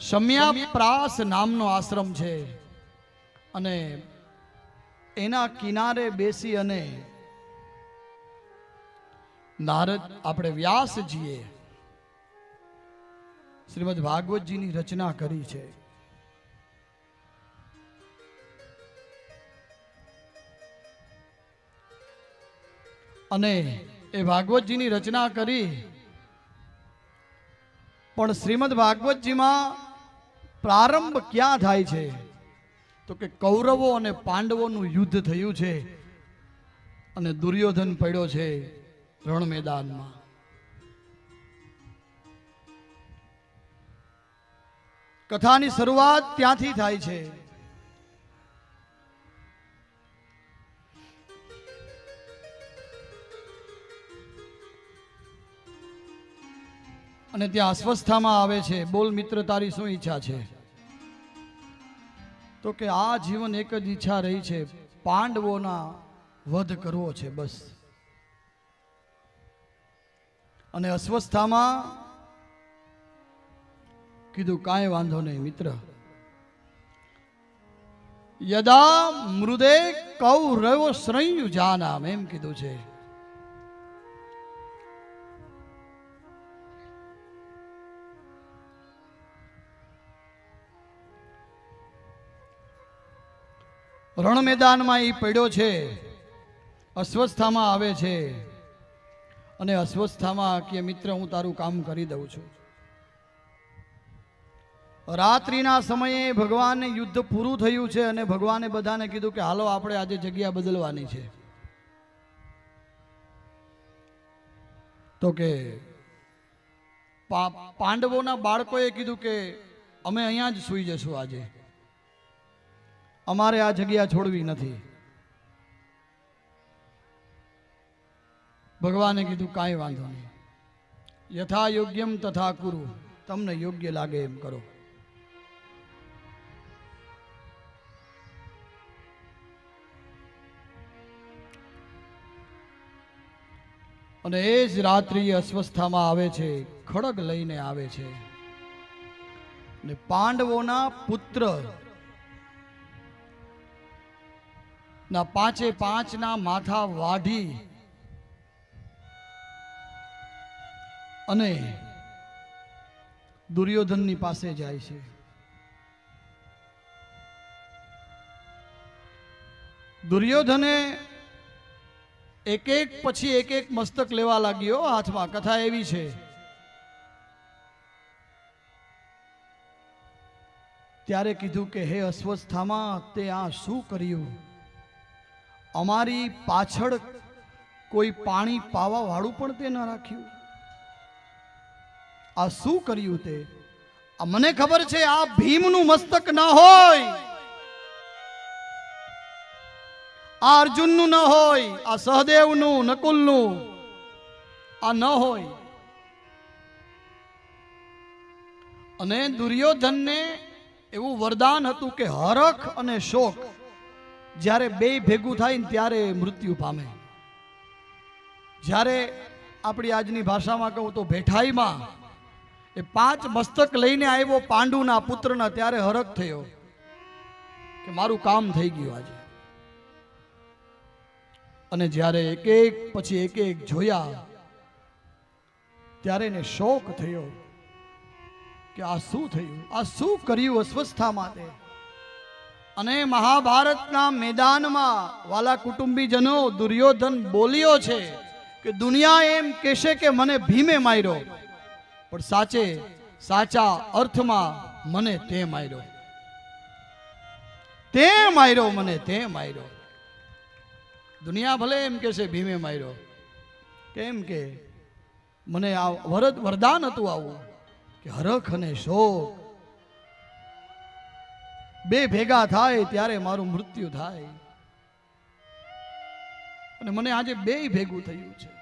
શમ્યા પ્રાસ નામનો આશ્રમ છે. અને એના કિનારે બેસી અને નારદ આપણે વ્યાસજીએ શ્રીમદ ભાગવતજીની રચના કરી છે. અને એ ભાગવતજીની રચના કરી. પણ શ્રીમદ ભાગવતજીમાં પ્રારંભ ક્યાં થાય છે? તો કે કૌરવો અને પાંડવોનું યુદ્ધ થયું છે અને દુર્યોધન પડ્યો છે રણ મેદાનમાં કથાની શરૂઆત ત્યાંથી થાય છે. અને ત્યાં અસ્વસ્થામાં આવે છે. બોલ મિત્ર, તારી શું ઈચ્છા છે? તો કે આ જીવન એક જ ઈચ્છા રહી છે. પાંડવોના વધ કરવો છે, બસ. અને અસ્વસ્થામાં કીધું, કાંઈ વાંધો નહીં, મિત્ર. યદા મૃદે કૌરવ શ્રયુ જાનામ, એમ કીધું છે. રણ મેદાનમાં એ પડ્યો છે. અસ્વસ્થામાં આવે છે. અને અસ્વસ્થામાં કે મિત્ર, હું તારું કામ કરી દઉં છું. રાત્રિના સમયે ભગવાનને યુદ્ધ પૂરું થયું છે અને ભગવાને બધાને કીધું કે હાલો, આપણે આજે જગ્યા બદલવાની છે. તો કે પાંડવોના બાળકોએ કીધું કે અમે અહીંયા જ સૂઈ જશું આજે. અમારે આ જગ્યા છોડવી નથી. ભગવાને કીધું, કાંઈ વાંધો નહીં. યથા યોગ્યમ તથા કુરુ. તમને યોગ્ય લાગે એમ કરો. અને એ જ રાત્રિ અસ્વસ્થામાં આવે છે, ખડગ લઈને આવે છે. ને પાંડવોના પુત્ર ના, પાંચે પાંચના માથા વાઢી અને દુર્યોધનની પાસે જાય છે. દુર્યોધને એક એક પછી એક એક મસ્તક લેવા લાગ્યો. હાથમાં કથા એવી છે. ત્યારે કીધું કે, હે અસ્વસ્થામાં, તે આ શું કર્યું? અમારી પાછળ કોઈ પાણી પાવા વાળું પણ તે ન રાખ્યું. આ શું કર્યું તે? મને ખબર છે, આ ભીમનું મસ્તક ન હોય, આ અર્જુનનું ન હોય, આ સહદેવનું, નકુલનું, આ ન હોય. અને દુર્યોધનને એવું વરદાન હતું કે હરખ અને શોક જ્યારે બે ભેગું થાય ને ત્યારે મૃત્યુ પામે. જ્યારે આપણી આજની ભાષામાં કહું તો ભેઠાઈમાં એ પાંચ મસ્તક લઈને આવ્યો પાંડુના પુત્રના, ત્યારે હરક થયો કે મારું કામ થઈ ગયું આજે. અને જ્યારે એક એક પછી એક એક જોયા, ત્યારે એને શોક થયો કે આ શું થયું? આ શું કર્યું અસ્વસ્થા માટે? અને મહાભારતના મેદાનમાં વાલા કુટુંબીજનો દુર્યોધન બોલ્યો છે કે દુનિયા એમ કહેશે કે મને ભીમે માર્યો. પણ સાચે સાચા અર્થમાં મને તે માર્યો. તે માર્યો મને તે માર્યો. દુનિયા ભલે એમ કહેશે ભીમે માર્યો. કેમ કે મને આ વરદ વરદાન હતું આવું કે હરખ અને શોક બે ભેગા થાય ત્યારે મારું મૃત્યુ થાય. અને મને આજે બે ભેગું થયું છે.